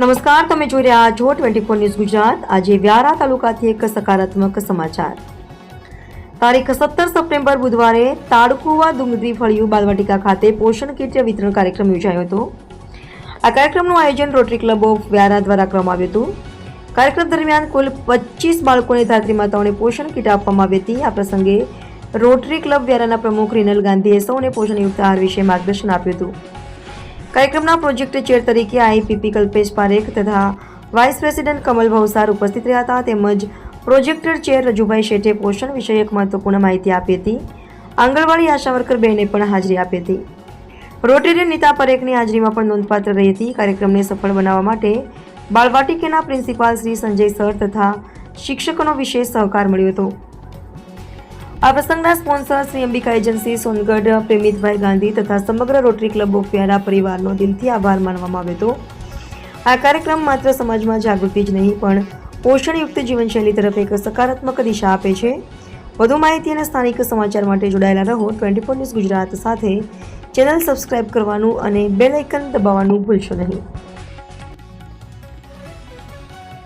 નમસ્કાર, તમે જોઈ રહ્યા છો ટ્વેન્ટી ફોર ન્યૂઝ ગુજરાત. આજે વ્યારા તાલુકાથી એક સકારાત્મક સમાચાર. તારીખ સત્તર સપ્ટેમ્બર બુધવારે તાડકુવા ડુંગરી ફળિયું બાલવાટિકા ખાતે પોષણ કીટ વિતરણ કાર્યક્રમ યોજાયો હતો. આ કાર્યક્રમનું આયોજન રોટરી ક્લબ ઓફ વ્યારા દ્વારા કરવામાં આવ્યું હતું. કાર્યક્રમ દરમિયાન કુલ પચીસ બાળકોને ધાત્રી માતાઓને પોષણ કીટ આપવામાં આવી હતી. આ પ્રસંગે રોટરી ક્લબ વ્યારાના પ્રમુખ રિનલ ગાંધીએ સૌને પોષણયુક્ત આહાર વિશે માર્ગદર્શન આપ્યું હતું. કાર્યક્રમના પ્રોજેક્ટ ચેર તરીકે આઈપીપી કલ્પેશ પારેખ તથા વાઇસ પ્રેસિડેન્ટ કમલ ભવસાર ઉપસ્થિત રહ્યા હતા. તેમજ પ્રોજેક્ટર ચેર રજુભાઈ શેઠે પોષણ વિષયક મહત્વપૂર્ણ માહિતી આપી હતી. આંગણવાડી આશા વર્કર બહેને પણ હાજરી આપી હતી. રોટેરિયન નીતા પરેખની હાજરીમાં પણ નોંધપાત્ર રહી હતી. કાર્યક્રમને સફળ બનાવવા માટે બાળવાટિકેના પ્રિન્સિપાલ શ્રી સંજય સર તથા શિક્ષકોનો વિશેષ સહકાર મળ્યો હતો. આ પ્રસંગના સ્પોન્સર શ્રી અંબિકા એજન્સી સોનગઢ, પ્રેમિતભાઈ ગાંધી તથા સમગ્ર રોટરી ક્લબ ઓફ વ્યારા પરિવારનો દિલથી આભાર માનવામાં આવ્યો હતો આ કાર્યક્રમ માત્ર સમાજમાં જાગૃતિ જ નહીં, પણ પોષણયુક્ત જીવનશૈલી તરફ એક સકારાત્મક દિશા આપે છે. વધુ માહિતી અને સ્થાનિક સમાચાર માટે જોડાયેલા રહો ટ્વેન્ટી ફોર ન્યૂઝ ગુજરાત સાથે. ચેનલ સબસ્ક્રાઇબ કરવાનું અને બેલ આઇકન દબાવવાનું ભૂલશો નહીં.